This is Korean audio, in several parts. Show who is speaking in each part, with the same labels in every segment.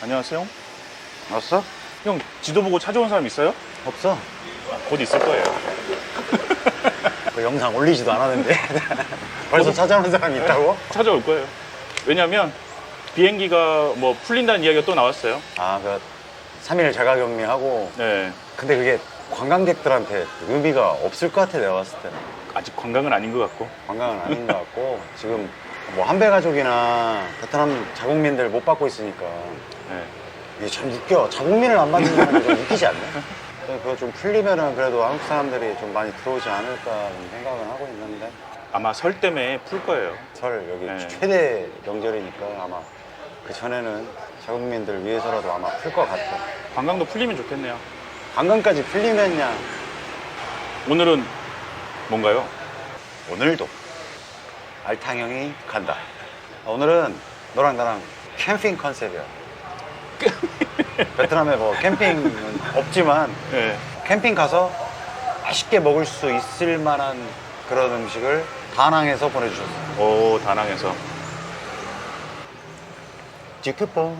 Speaker 1: 안녕하세요.
Speaker 2: 왔어?
Speaker 1: 형 지도 보고 찾아온 사람 있어요?
Speaker 2: 없어.
Speaker 1: 곧 있을 거예요.
Speaker 2: 그 영상 올리지도 않았는데. 벌써 찾아오는 사람이 있다고?
Speaker 1: 찾아올 거예요. 왜냐면 비행기가 뭐 풀린다는 이야기가 또 나왔어요.
Speaker 2: 아, 그 3일 자가격리하고.
Speaker 1: 네.
Speaker 2: 근데 그게 관광객들한테 의미가 없을 것 같아, 내가 봤을 때는.
Speaker 1: 아직 관광은 아닌 것 같고.
Speaker 2: 관광은 아닌 것 같고. 지금 뭐 한배 가족이나 베트남 자국민들 못 받고 있으니까.
Speaker 1: 네.
Speaker 2: 이게 참 웃겨. 자국민을 안 받는 건좀 웃기지 않나? 그거 좀 풀리면은 그래도 한국 사람들이 좀 많이 들어오지 않을까 생각은 하고 있는데.
Speaker 1: 아마 설 때문에 풀 거예요.
Speaker 2: 설 여기
Speaker 1: 네.
Speaker 2: 최대 명절이니까 아마 그 전에는 자국민들 위해서라도 아마 풀 것 같아.
Speaker 1: 관광도 풀리면 좋겠네요.
Speaker 2: 관광까지 풀리면야
Speaker 1: 오늘은 뭔가요?
Speaker 2: 오늘도 알탕형이 간다. 오늘은 너랑 나랑 캠핑 컨셉이야. 베트남에 뭐 캠핑은 없지만
Speaker 1: 네.
Speaker 2: 캠핑 가서 맛있게 먹을 수 있을 만한 그런 음식을 다낭에서 보내주셨어.
Speaker 1: 오, 다낭에서.
Speaker 2: 지크뽕.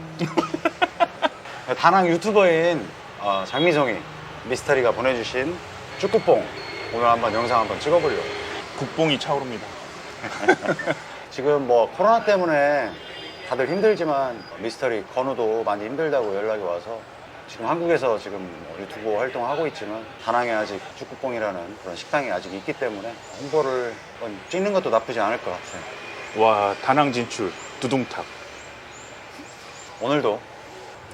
Speaker 2: 다낭 유튜버인 어, 장미성이 미스터리가 보내주신 쭈꾸뽕 오늘 한번 영상 한번 찍어보려고.
Speaker 1: 국뽕이 차오릅니다.
Speaker 2: 지금 뭐 코로나 때문에 다들 힘들지만 미스터리 건우도 많이 힘들다고 연락이 와서 지금 한국에서 지금 뭐 유튜브 활동하고 있지만 다낭에 아직 쭈꾸뽕이라는 그런 식당이 아직 있기 때문에 홍보를 한번 찍는 것도 나쁘지 않을 것 같아요.
Speaker 1: 와, 다낭 진출. 두둥탁.
Speaker 2: 오늘도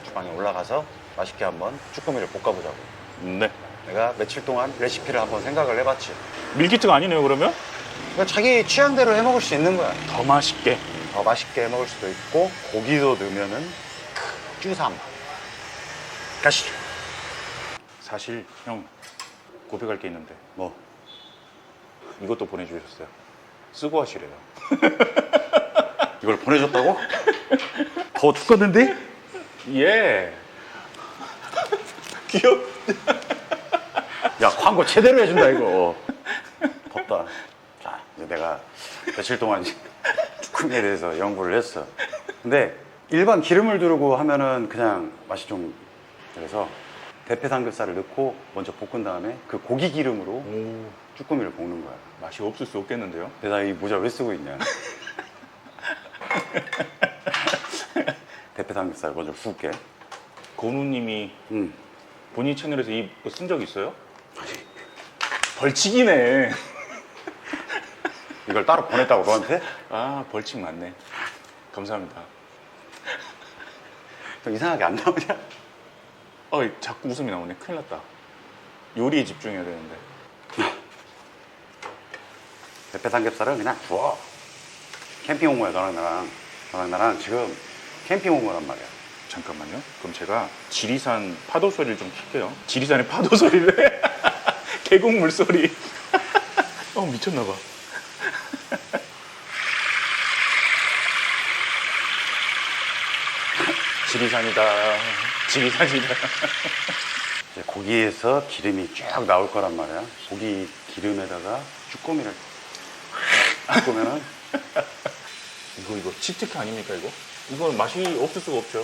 Speaker 2: 주방에 올라가서 맛있게 한번 쭈꾸미를 볶아보자고.
Speaker 1: 네.
Speaker 2: 내가 며칠 동안 레시피를 한번 생각을 해봤지.
Speaker 1: 밀키트가 아니네요, 그러면?
Speaker 2: 그러니까 자기 취향대로 해 먹을 수 있는 거야.
Speaker 1: 더 맛있게.
Speaker 2: 더 맛있게 해 먹을 수도 있고 고기도 넣으면은 쭈삼. 가시죠.
Speaker 1: 사실, 형, 고백할 게 있는데,
Speaker 2: 뭐
Speaker 1: 이것도 보내주셨어요. 쓰고 하시래요.
Speaker 2: 이걸 보내줬다고? 더 죽겠는데?
Speaker 1: 예. 귀엽.
Speaker 2: 야 광고 제대로 해준다 이거. 덥다. 내가 며칠 동안 쭈꾸미에 대해서 연구를 했어. 근데 일반 기름을 두르고 하면은 그냥 맛이 좀 그래서 대패 삼겹살을 넣고 먼저 볶은 다음에 그 고기 기름으로
Speaker 1: 오,
Speaker 2: 쭈꾸미를 볶는 거야.
Speaker 1: 맛이 없을 수 없겠는데요?
Speaker 2: 내가 이 모자 왜 쓰고 있냐? 대패 삼겹살 먼저 구울게.
Speaker 1: 건우님이
Speaker 2: 음.
Speaker 1: 본인 채널에서 이거 쓴적 있어요? 벌칙이네.
Speaker 2: 이걸 따로 보냈다고 너한테?
Speaker 1: 아, 벌칙 맞네. 감사합니다.
Speaker 2: 좀 이상하게 안 나오냐?
Speaker 1: 어, 자꾸 웃음이 나오네. 큰일 났다. 요리에 집중해야 되는데.
Speaker 2: 대패 삼겹살은 그냥 구워. 캠핑 온 거야, 너랑 나랑. 너랑 나랑 지금 캠핑 온 거란 말이야.
Speaker 1: 잠깐만요. 그럼 제가 지리산 파도 소리를 좀 킬게요. 지리산의 파도 소리를. 계곡 물 소리. 어, 미쳤나 봐. 지리산이다. 지리산이다.
Speaker 2: 이제 고기에서 기름이 쫙 나올 거란 말이야. 고기 기름에다가 쭈꾸미를 확 볶으면은
Speaker 1: 이거, 이거 치트키 아닙니까, 이거? 이거 맛이 없을 수가 없죠.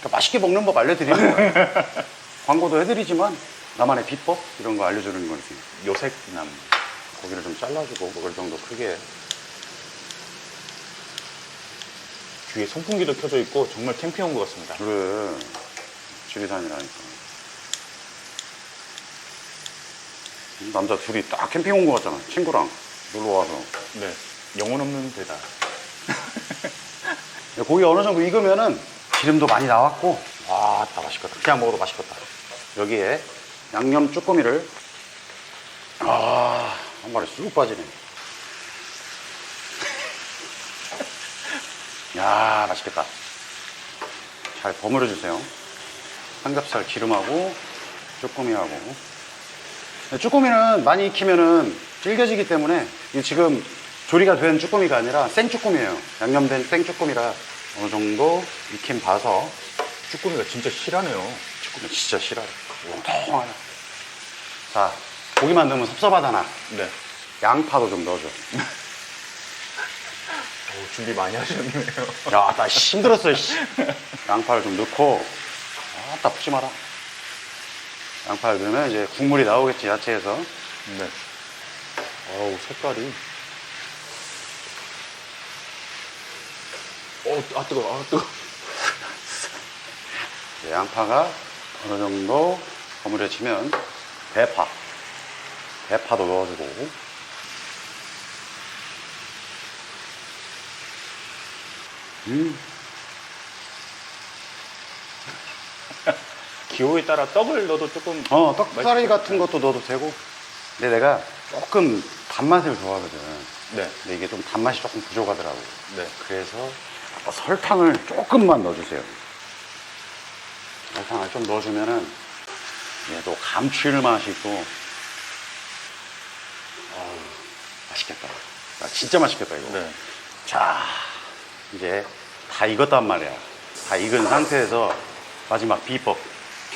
Speaker 2: 그러니까 맛있게 먹는 법 알려드리는 거야. 광고도 해드리지만 나만의 비법 이런 거 알려주는 거지.
Speaker 1: 요색남.
Speaker 2: 고기를 좀 잘라주고 먹을 정도 크게.
Speaker 1: 뒤에 선풍기도 켜져 있고 정말 캠핑 온 것 같습니다.
Speaker 2: 그래. 지리산이라니까. 남자 둘이 딱 캠핑 온거 같잖아. 친구랑 놀러 와서.
Speaker 1: 네. 영혼 없는 배달.
Speaker 2: 고기 어느 정도 익으면은 기름도 많이 나왔고, 와, 다 맛있겠다. 그냥 먹어도 맛있겠다. 여기에 양념 쭈꾸미를, 아, 한 마리 쑥 빠지네. 야, 맛있겠다. 잘 버무려 주세요. 삼겹살 기름하고 쭈꾸미하고. 근데 쭈꾸미는 많이 익히면은 질겨지기 때문에 이 지금 조리가 된 쭈꾸미가 아니라 생쭈꾸미예요. 양념된 생쭈꾸미라 어느 정도 익힘 봐서
Speaker 1: 쭈꾸미가 진짜 실하네요.
Speaker 2: 쭈꾸미 진짜 싫어요. 통통하네. 자, 고기만 넣으면 섭섭하잖아.
Speaker 1: 네.
Speaker 2: 양파도 좀 넣어줘.
Speaker 1: 오, 준비 많이 하셨네요.
Speaker 2: 야, 나 힘들었어, 씨. 양파를 좀 넣고, 아, 딱 푸지 마라. 양파를 넣으면 이제 국물이 나오겠지, 야채에서.
Speaker 1: 네. 어우, 색깔이. 어, 아, 뜨거 아, 뜨거
Speaker 2: 양파가 어느 정도 버무려지면 대파. 대파도 넣어주고. 음,
Speaker 1: 기호에 따라 떡을 넣어도 조금.
Speaker 2: 어, 떡사리. 같은 것도 넣어도 되고. 근데 내가 조금 단맛을 좋아하거든.
Speaker 1: 네.
Speaker 2: 근데 이게 좀 단맛이 조금 부족하더라고.
Speaker 1: 네.
Speaker 2: 그래서 설탕을 조금만 넣어주세요. 설탕을 좀 넣어주면은 또 감칠맛이 또 어우, 맛있겠다. 아, 진짜 맛있겠다 이거.
Speaker 1: 네.
Speaker 2: 자 이제 다 익었단 말이야. 다 익은 상태에서 마지막 비법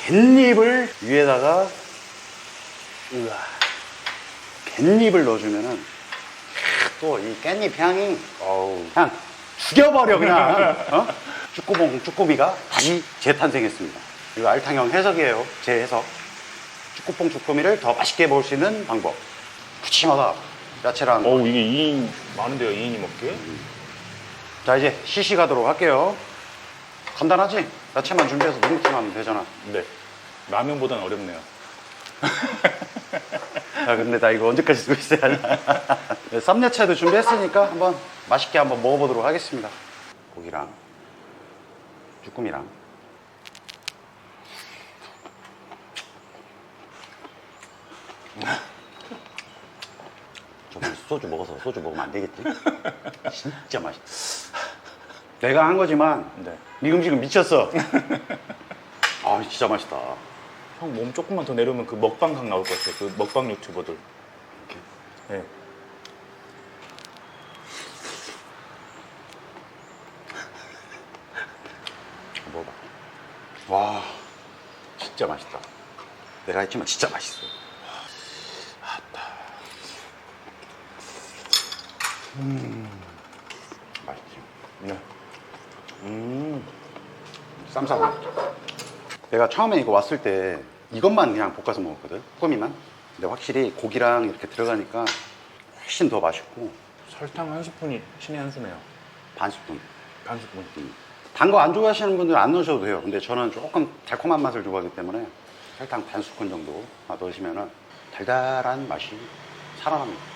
Speaker 2: 깻잎을 위에다가 우와 깻잎을 넣어주면은 또 이 깻잎 향이 어우 그냥 죽여버려 그냥 어? 쭈꾸봉 쭈꾸미가 다시 재탄생했습니다. 이거 알탕형 해석이에요. 제 해석. 쭈꾸뽕 쭈꾸미를 더 맛있게 먹을 수 있는 방법. 푸짐하다. 야채랑.
Speaker 1: 어우, 이게 2인 많은데요, 2인이 먹게?
Speaker 2: 자 이제 시시 가도록 할게요. 간단하지? 야채만 준비해서 누룽지만 하면 되잖아.
Speaker 1: 네. 라면보다는 어렵네요.
Speaker 2: 야 근데 나 이거 언제까지 쓰고 있어야 하냐? 네, 쌈야채도 준비했으니까 한번 맛있게 한번 먹어보도록 하겠습니다. 고기랑 쭈꾸미랑. 소주 먹어서 소주 먹으면 안 되겠지? 진짜 맛있다. 내가 한 거지만
Speaker 1: 네.
Speaker 2: 이 음식은 미쳤어. 아 진짜 맛있다.
Speaker 1: 형 몸 조금만 더 내려오면 그 먹방각 나올 것 같아요. 그 먹방 유튜버들. 네.
Speaker 2: 먹어봐. 와, 진짜 맛있다. 내가 했지만 진짜 맛있어. 음, 맛있지.
Speaker 1: 네.
Speaker 2: 음, 쌈싸고. 내가 처음에 이거 왔을 때 이것만 그냥 볶아서 먹었거든. 꾸미만. 근데 확실히 고기랑 이렇게 들어가니까 훨씬 더 맛있고
Speaker 1: 설탕 한 스푼이 신의 한 수네요.
Speaker 2: 반 스푼.
Speaker 1: 반 스푼.
Speaker 2: 단 거 안 좋아하시는 분들 안 넣으셔도 돼요. 근데 저는 조금 달콤한 맛을 좋아하기 때문에 설탕 반 스푼 정도 넣으시면 달달한 맛이 살아납니다.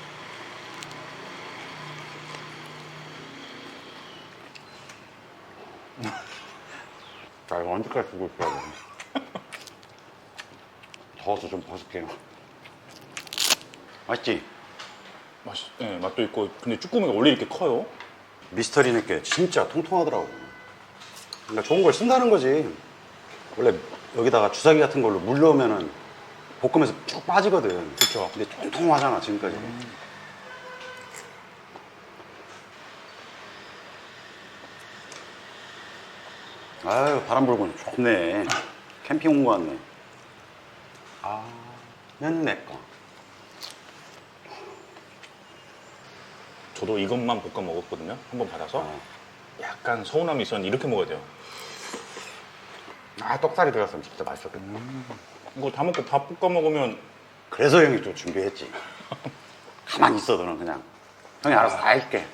Speaker 2: 자, 이거 언제까지 두고 있어야 돼? 더워서 좀 벗을게요. 맛있지?
Speaker 1: 맛있, 네, 맛도 있고. 근데 쭈꾸미가 원래 이렇게 커요?
Speaker 2: 미스터리네께 진짜 통통하더라고. 그러니까 좋은 걸 쓴다는 거지. 원래 여기다가 주사기 같은 걸로 물 넣으면은 볶으면서 쭉 빠지거든.
Speaker 1: 그쵸.
Speaker 2: 근데 통통하잖아 지금까지. 아유 바람 불고 좋네. 캠핑 온 거 같네. 아, 면내 거.
Speaker 1: 저도 이것만 볶아 먹었거든요. 한번 받아서.
Speaker 2: 어.
Speaker 1: 약간 서운함이 있었는데 이렇게 먹어야 돼요.
Speaker 2: 아 떡살이 들어갔으면 진짜 맛있었겠다.
Speaker 1: 이거 다 먹고 밥 볶아 먹으면
Speaker 2: 그래서 형이 또 준비했지. 가만히 있어, 너는 그냥. 형이 알아서 다 해줄게.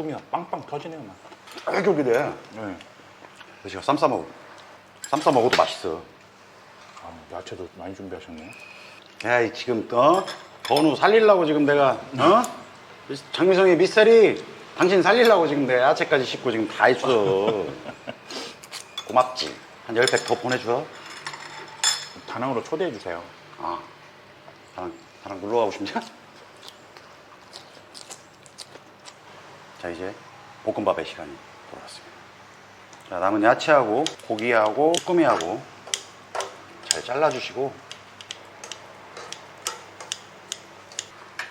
Speaker 1: 와 쭈꾸미가 빵빵 터지네요. 막.
Speaker 2: 쫄깃쫄깃해.
Speaker 1: 네.
Speaker 2: 그래서 쌈 싸 먹어. 쌈 싸 먹어도 맛있어.
Speaker 1: 아, 야채도 많이 준비하셨네요.
Speaker 2: 야, 이 지금, 어? 건우 살리려고 지금 내가, 어? 장미성의 미스터리, 당신 살리려고 지금 내가 야채까지 씻고 지금 다 했어. 고맙지. 한 10팩 더 보내줘.
Speaker 1: 다낭으로 초대해 주세요.
Speaker 2: 아, 나랑, 나랑 놀러 가고 싶냐? 자, 이제 볶음밥의 시간이 돌아왔습니다. 자, 남은 야채하고 고기하고 쭈꾸미하고 잘 잘라주시고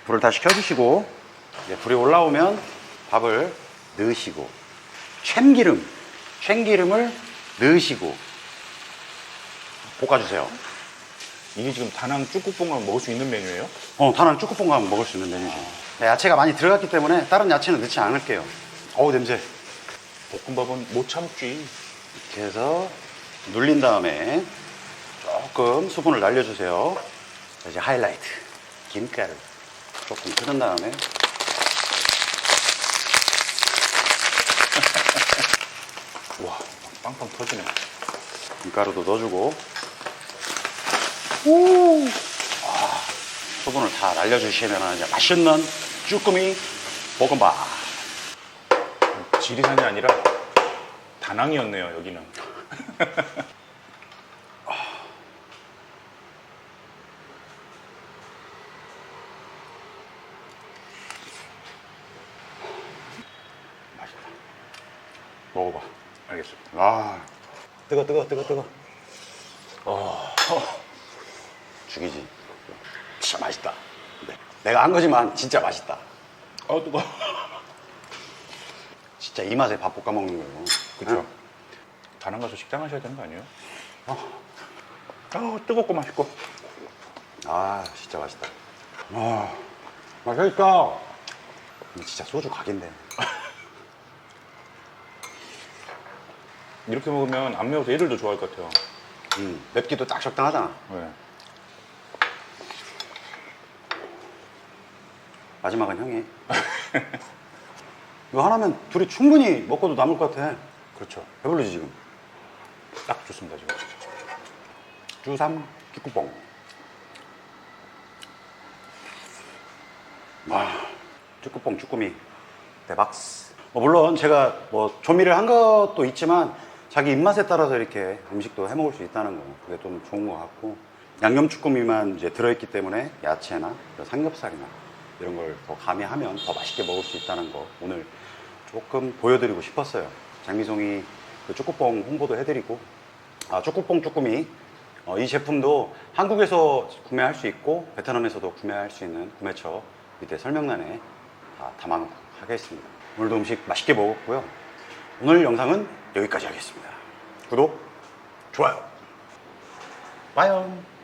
Speaker 2: 불을 다시 켜주시고 이제 불이 올라오면 밥을 넣으시고 참기름, 참기름을 넣으시고 볶아주세요.
Speaker 1: 이게 지금 다낭 쭈꾸뽕만 먹을 수 있는 메뉴예요?
Speaker 2: 어, 다낭 쭈꾸뽕 가면 먹을 수 있는 메뉴죠. 네, 야채가 많이 들어갔기 때문에 다른 야채는 넣지 않을게요. 어우, 냄새.
Speaker 1: 볶음밥은 못 참지.
Speaker 2: 이렇게 해서 눌린 다음에 조금 수분을 날려주세요. 자, 이제 하이라이트. 김가루. 조금 끓은 다음에
Speaker 1: 와, 빵빵 터지네.
Speaker 2: 김가루도 넣어주고 오! 아, 수분을 다 날려주시면 이제 맛있는 쭈꾸미 볶음밥.
Speaker 1: 지리산이 아니라 다낭이었네요, 여기는.
Speaker 2: 맛있다.
Speaker 1: 먹어봐. 알겠습니다.
Speaker 2: 아, 뜨거, 뜨거, 뜨거, 뜨거.
Speaker 1: 어,
Speaker 2: 죽이지. 진짜 맛있다. 네. 내가 한 거지만 진짜 맛있다.
Speaker 1: 어, 뜨거.
Speaker 2: 진짜 이 맛에 밥 볶아 먹는 거예요.
Speaker 1: 그쵸. 다낭 가서 식당 하셔야 되는 거 아니에요? 아, 뜨겁고 맛있고.
Speaker 2: 아, 진짜 맛있다. 아, 맛있다. 이거 진짜 소주 각인데.
Speaker 1: 이렇게 먹으면 안 매워서 애들도 좋아할 것 같아요.
Speaker 2: 음, 맵기도 딱 적당하잖아.
Speaker 1: 네.
Speaker 2: 마지막은 형이. 이거 하나면 둘이 충분히 먹고도 남을 것 같아.
Speaker 1: 그렇죠.
Speaker 2: 배불러지 지금.
Speaker 1: 딱 좋습니다, 지금.
Speaker 2: 주삼 쭈꾸뽕. 와, 쭈꾸뽕 쭈꾸미 대박스. 뭐 물론 제가 뭐 조미를 한 것도 있지만 자기 입맛에 따라서 이렇게 음식도 해 먹을 수 있다는 거 그게 좀 좋은 것 같고 양념 쭈꾸미만 이제 들어있기 때문에 야채나 삼겹살이나 이런 걸 더 가미하면 더 맛있게 먹을 수 있다는 거 오늘 조금 보여드리고 싶었어요. 장미송이 그 쭈꾸뽕 홍보도 해드리고 아, 쭈꾸뽕 쭈꾸미 어, 이 제품도 한국에서 구매할 수 있고 베트남에서도 구매할 수 있는 구매처 밑에 설명란에 다 담아놓고 하겠습니다. 오늘도 음식 맛있게 먹었고요. 오늘 영상은 여기까지 하겠습니다. 구독, 좋아요. 빠염.